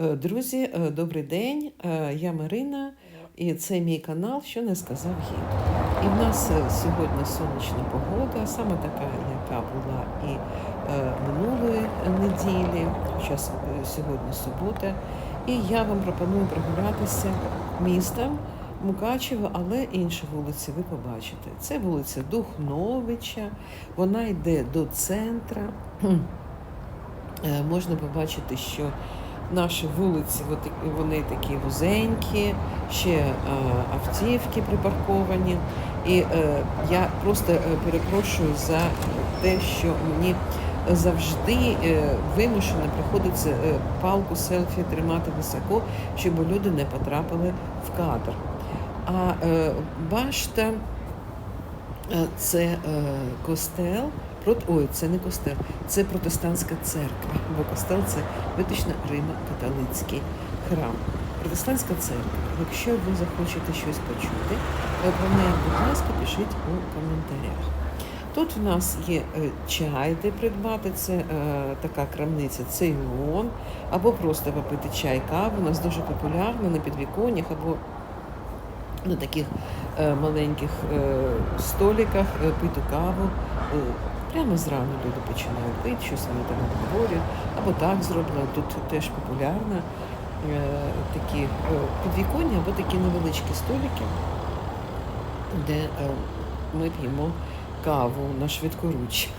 Е, Друзі, е, добрий день. Е, Я Марина, і це мій канал, що не сказав гід. І в нас сьогодні сонячна погода, саме така, яка була і минулої неділі, хоча сьогодні субота. І я вам пропоную прогулятися містом Мукачево, але інші вулиці ви побачите. Це вулиця Духновича, вона йде до центра. Можна побачити, що наші вулиці вони такі вузенькі, ще е, автівки припарковані. І е, я просто е, перепрошую за те, що мені завжди вимушено приходиться палку селфі тримати високо, щоб люди не потрапили в кадр. А башта це костел. Прот... Ой, це не костел, це протестантська церква, бо костел це виключно Римо-католицький храм. Протестантська церква. Якщо ви захочете щось почути, про неї, будь ласка, пишіть у коментарях. Тут в нас є е, чай, де придбати. Це е, така крамниця Цейлон, або просто попити чай, каву. У нас дуже популярно на підвіконнях або на таких маленьких е, столиках е, пити каву. Е, Прямо зрано люди починають пити, щось вони там обговорюють, або так зроблено. Тут теж популярно е, такі е, підвіконня або такі невеличкі столики, де е, ми п'ємо каву на швидкоруч.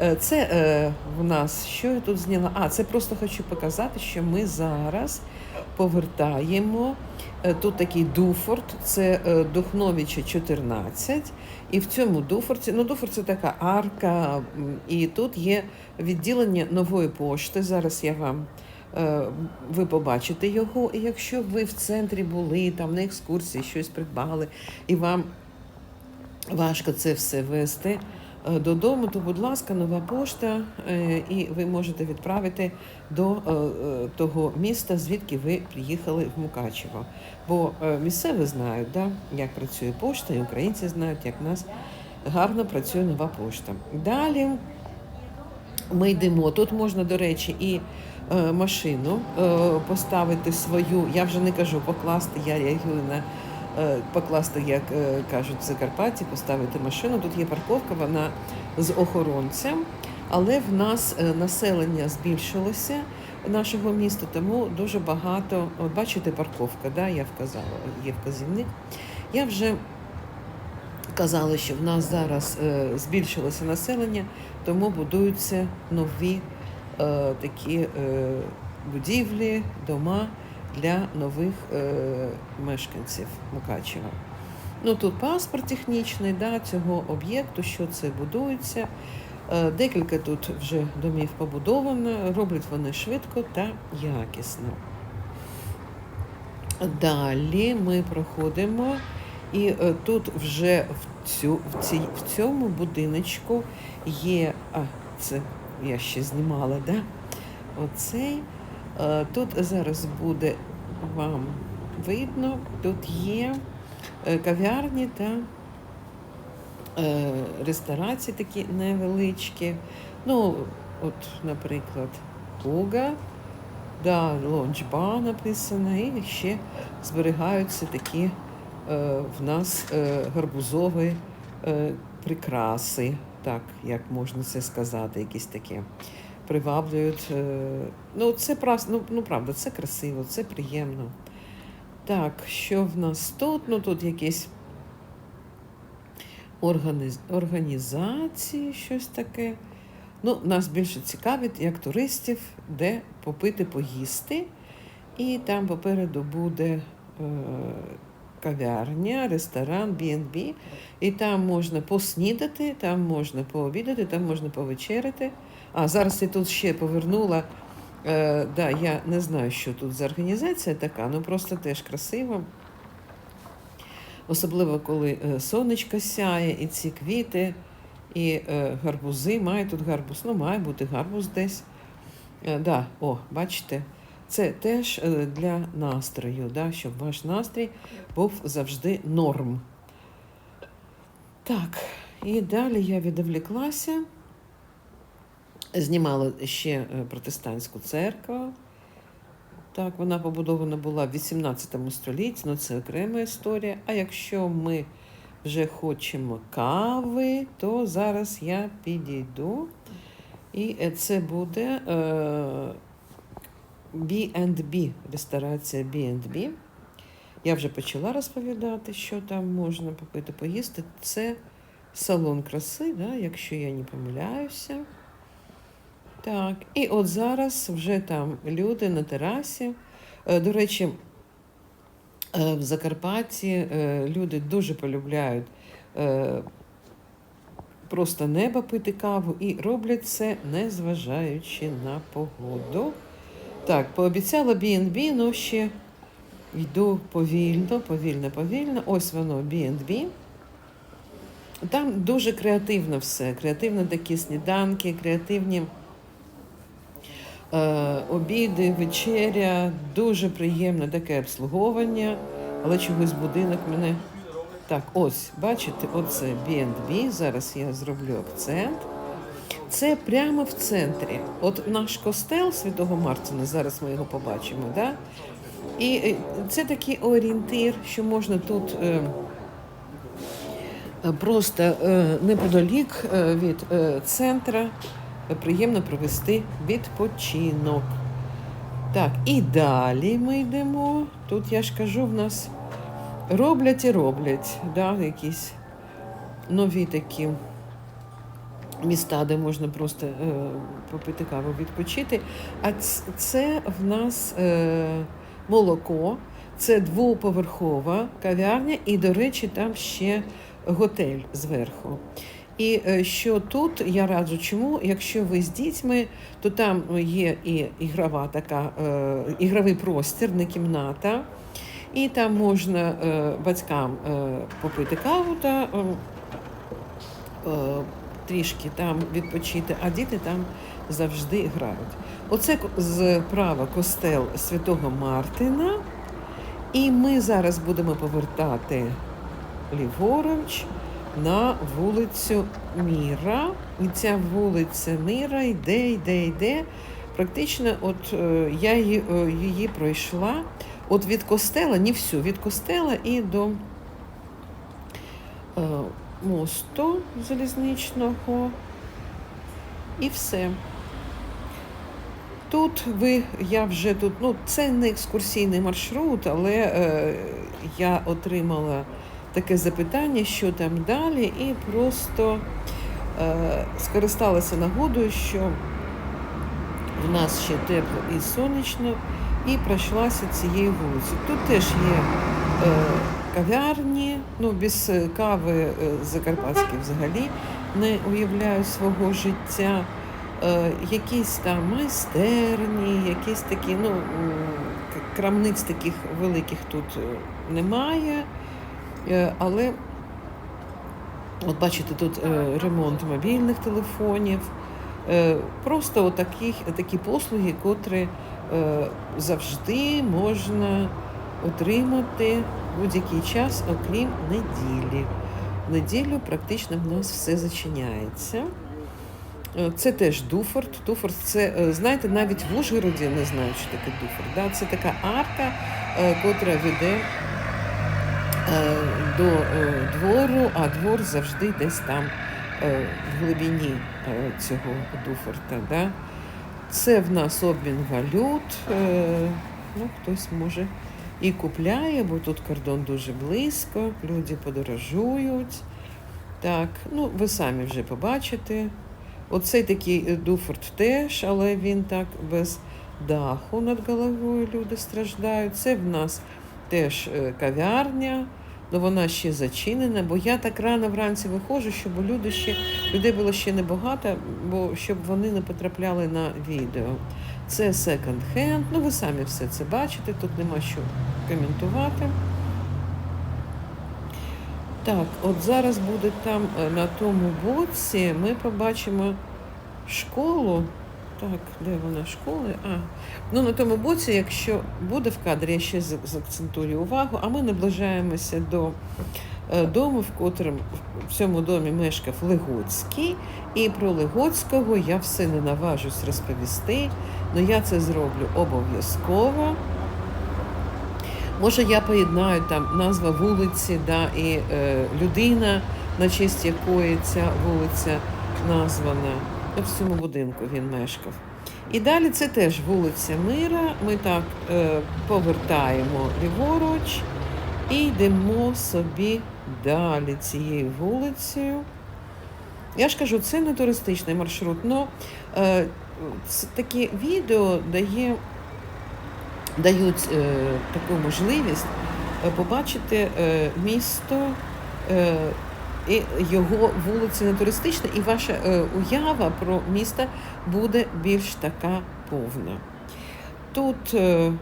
Е, Це е, в нас, що я тут зняла? А, це просто хочу показати, що ми зараз повертаємо. Е, Тут такий Дуфорт, це е, Духновича 14. І в цьому Дуфорті, ну Дуфорт це така арка, і тут є відділення нової пошти. Зараз я вам е, ви побачите його. І якщо ви в центрі були, там на екскурсії щось придбали, і вам важко це все вести додому, то, будь ласка, нова пошта, е, і ви можете відправити до е, е, того міста, звідки ви приїхали в Мукачево. Бо е, місцеві знають, да, як працює пошта, і українці знають, як нас гарно працює нова пошта. Далі ми йдемо. Тут можна, до речі, і е, машину е, поставити свою. Я вже не кажу покласти, я реагую на е, покласти, як е, кажуть в Закарпатті, поставити машину. Тут є парковка, вона з охоронцем, але в нас е, населення збільшилося нашого міста, тому дуже багато. От бачите, парковка, да, я вказала, є вказівник. Я вже казала, що в нас зараз е, збільшилося населення, тому будуються нові е, такі е, будівлі, дома для нових е, мешканців Мукачева. Ну тут паспорт технічний да, цього об'єкту, що це будується. Е, Декілька тут вже домів побудовано, роблять вони швидко та якісно. Далі ми проходимо, і е, тут вже в, цю, в, цій, в цьому будиночку є. А, це я ще знімала, да? Оцей. Е, Тут зараз буде вам видно, тут є е, кав'ярні та е, ресторації такі невеличкі. Ну, от, наприклад, Куга, да, лонч-бар написано, і ще зберігаються такі в нас гарбузові прикраси, так як можна це сказати, якісь такі приваблюють. Е, ну, це ну, ну, правда, це красиво, це приємно. Так, що в нас тут? Ну тут якісь організ... організації, щось таке. Ну, нас більше цікавить, як туристів, де попити, поїсти. І там попереду буде е, кав'ярня, ресторан, B&B. І там можна поснідати, там можна пообідати, там можна повечеряти. А зараз я тут ще повернула. Е, да, я не знаю, що тут за організація така, ну просто теж красиво. Особливо, коли е, сонечко сяє, і ці квіти, і е, гарбузи. Має тут гарбуз, ну має бути гарбуз десь. Е, да, о, бачите, це теж е, для настрою, да, щоб ваш настрій був завжди норм. Так, і далі я відволіклася. Знімала ще е, протестантську церкву. Так, вона побудована була в 18 столітті, ну це окрема історія. А якщо ми вже хочемо кави, то зараз я підійду. І е, це буде е, B&B, ресторація B&B. Я вже почала розповідати, що там можна попити, поїсти. Це салон краси, да, якщо я не помиляюся. Так, і от зараз вже там люди на терасі. Е, До речі, е, в Закарпатті е, люди дуже полюбляють просто неба пити каву і роблять це, незважаючи на погоду. Так, пообіцяла B&B, ну ще йду повільно, повільно, повільно. Ось воно B&B. Там дуже креативно все. Креативно такі сніданки, креативні обіди, вечеря, дуже приємне таке обслуговування, але чогось будинок мене. Так, ось, бачите, оце B&B, зараз я зроблю акцент. Це прямо в центрі. От наш костел Святого Мартина, зараз ми його побачимо, да? І е, це такий орієнтир, що можна тут е, е, просто е, неподалік е, від е, центра е, приємно провести відпочинок. Так, і далі ми йдемо. Тут я ж кажу, в нас роблять і роблять, да, якісь нові такі міста, де можна просто е, попити каву, відпочити. А це в нас е, молоко, це двоповерхова кав'ярня, і, до речі, там ще готель зверху. І е, що тут я раджу, чому? Якщо ви з дітьми, то там є і ігрова така, е, ігровий простір, не кімната. І там можна е, батькам попити каву та трішки там відпочити, а діти там завжди грають. Оце зправа костел Святого Мартина. І ми зараз будемо повертати ліворуч на вулицю Міра. І ця вулиця Міра йде, йде, йде. Практично, от е, я її, е, її пройшла от від костела, не всю, від костела і до е, мосту залізничного. І все. Тут ви, я вже тут, ну це не екскурсійний маршрут, але е, я отримала таке запитання, що там далі, і просто е, скористалася нагодою, що в нас ще тепло і сонячно, і пройшлася цією вулицею. Тут теж є е, кав'ярні, ну без кави е, закарпатські взагалі не уявляю свого життя. Е, якісь там майстерні, якісь такі, ну, крамниць таких великих тут е, немає. Е, Але, от бачите, тут е, ремонт мобільних телефонів. Е, Просто отакі, такі послуги, котрі завжди можна отримати будь-який час, окрім неділі. В неділю практично в нас все зачиняється. Це теж Дуфорт. Дуфорт це, знаєте, навіть в Ужгороді не знають, що таке Дуфорт. Да? Це така арка, котра веде до е, двору, а двор завжди десь там е, в глибині е, цього Дуфорта. Да? Це в нас обмін валют. е, Ну, хтось може і купляє, бо тут кордон дуже близько, люди подорожують. Так, ну ви самі вже побачите. Оцей такий е, Дуфорт теж, але він так без даху над головою люди страждають. Це в нас теж е, кав'ярня, але вона ще зачинена, бо я так рано вранці виходжу, щоб люди ще людей було ще небагато, бо щоб вони не потрапляли на відео. Це секонд хенд. Ну ви самі все це бачите, тут нема що коментувати. Так, от зараз буде там е, на тому боці, ми побачимо школу. Так, де вона школи? А, ну на тому боці, якщо буде в кадрі, я ще за- заакцентую увагу, а ми наближаємося до е, дому, в котрому в цьому домі мешкав Легоцький. І про Легоцького я все не наважусь розповісти, але я це зроблю обов'язково. Може, я поєднаю там назва вулиці, да, і е, людина, на честь якої ця вулиця названа. В цьому будинку він мешкав. І далі це теж вулиця Мира. Ми так е, повертаємо ліворуч і йдемо собі далі цією вулицею. Я ж кажу, це не туристичний маршрут, але такі відео дає, дають е, таку можливість е, побачити е, місто е, і його вулиці не туристичні, і ваша е, уява про місто буде більш така повна. Тут е,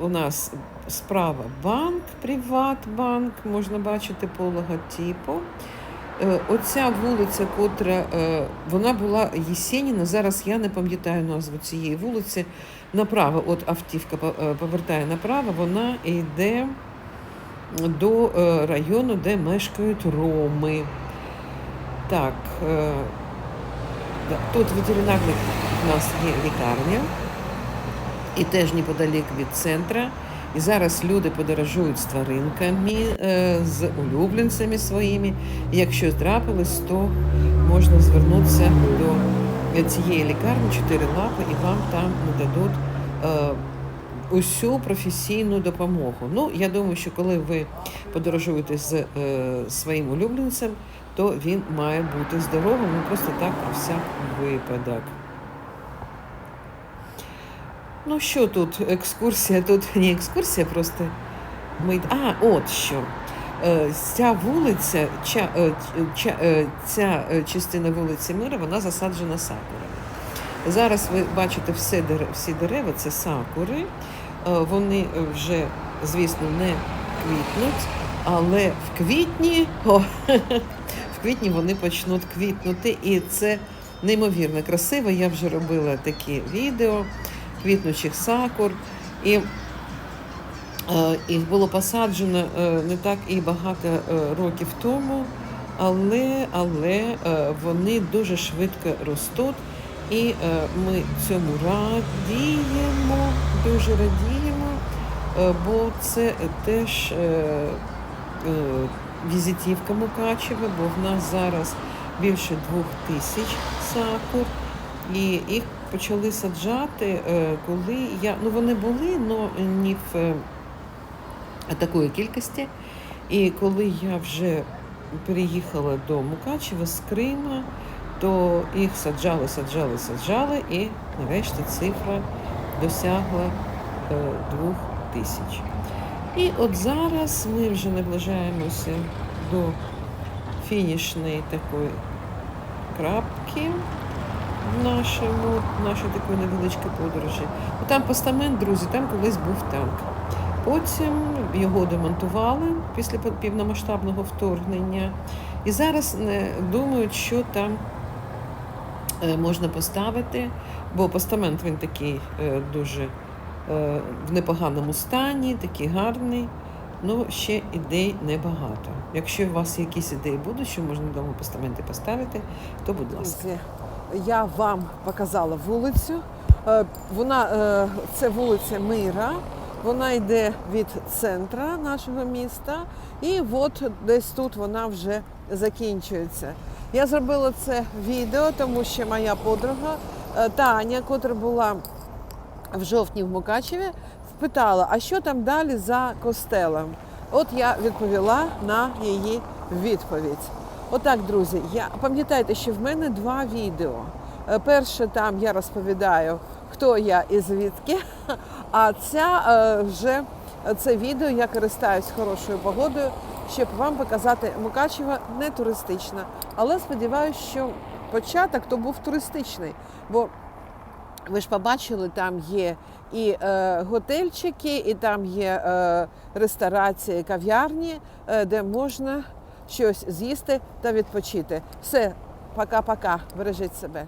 у нас справа банк, Приватбанк, можна бачити по логотипу. Е, Оця вулиця, котра вона була Єсеніна, зараз я не пам'ятаю назву цієї вулиці. Направо, от автівка повертає направо, вона йде до е, району, де мешкають роми. Так, е, тут ветеринарний у нас є лікарня, і теж неподалік від центра. І зараз люди подорожують з тваринками, е, з улюбленцями своїми. Якщо трапилось, то можна звернутися до цієї лікарні чотири лапи, і вам там нададуть усю професійну допомогу. Ну, я думаю, що коли ви подорожуєте з е, своїм улюбленцем, то він має бути здоровим, ну просто так про всяк випадок. Ну що тут? Екскурсія? Тут не екскурсія, просто ми. А, от що. Е, Ця вулиця, е, е, ця е, частина вулиці Мира, вона засаджена сакурами. Зараз ви бачите всі дерева, це сакури. Е, Вони вже, звісно, не квітнуть, але в квітні, о, в квітні вони почнуть квітнути, і це неймовірно красиво. Я вже робила такі відео квітнучих сакур. І е, їх було посаджено е, не так і багато е, років тому, але, але е, вони дуже швидко ростуть. І е, ми цьому радіємо, дуже радіємо, е, бо це теж е, візитівка Мукачева, бо в нас зараз більше двох тисяч сакур. І їх почали саджати, коли я. Ну вони були, але не в такої кількості. І коли я вже переїхала до Мукачева з Крима, то їх саджали, саджали, саджали, і нарешті цифра досягла е, двох тисяч. І от зараз ми вже наближаємося до фінішної такої крапки нашому, в нашій такої невеличкій подорожі. Там постамент, друзі, там колись був танк. Потім його демонтували після повномасштабного вторгнення. І зараз не думають, що там можна поставити, бо постамент він такий е, дуже е, в непоганому стані, такий гарний. Ну, ще ідей небагато. Якщо у вас якісь ідеї будуть, що можна вдома постаменти поставити, то будь ласка. Я вам показала вулицю. Е, Вона е, це вулиця Мира. Вона йде від центра нашого міста, і от десь тут вона вже закінчується. Я зробила це відео, тому що моя подруга е, Таня, котра була в жовтні в Мукачеві, спитала, а що там далі за костелом? От я відповіла на її відповідь. Отак, друзі, я пам'ятайте, що в мене два відео. Е, Перше там я розповідаю, хто я і звідки. А ця е, вже це відео я користаюсь хорошою погодою, щоб вам показати Мукачева не туристична. Але сподіваюся, що початок то був туристичний. Бо ви ж побачили, там є і е, готельчики, і там є е, ресторації, кав'ярні, е, де можна щось з'їсти та відпочити. Все, пока-пока. Бережіть себе.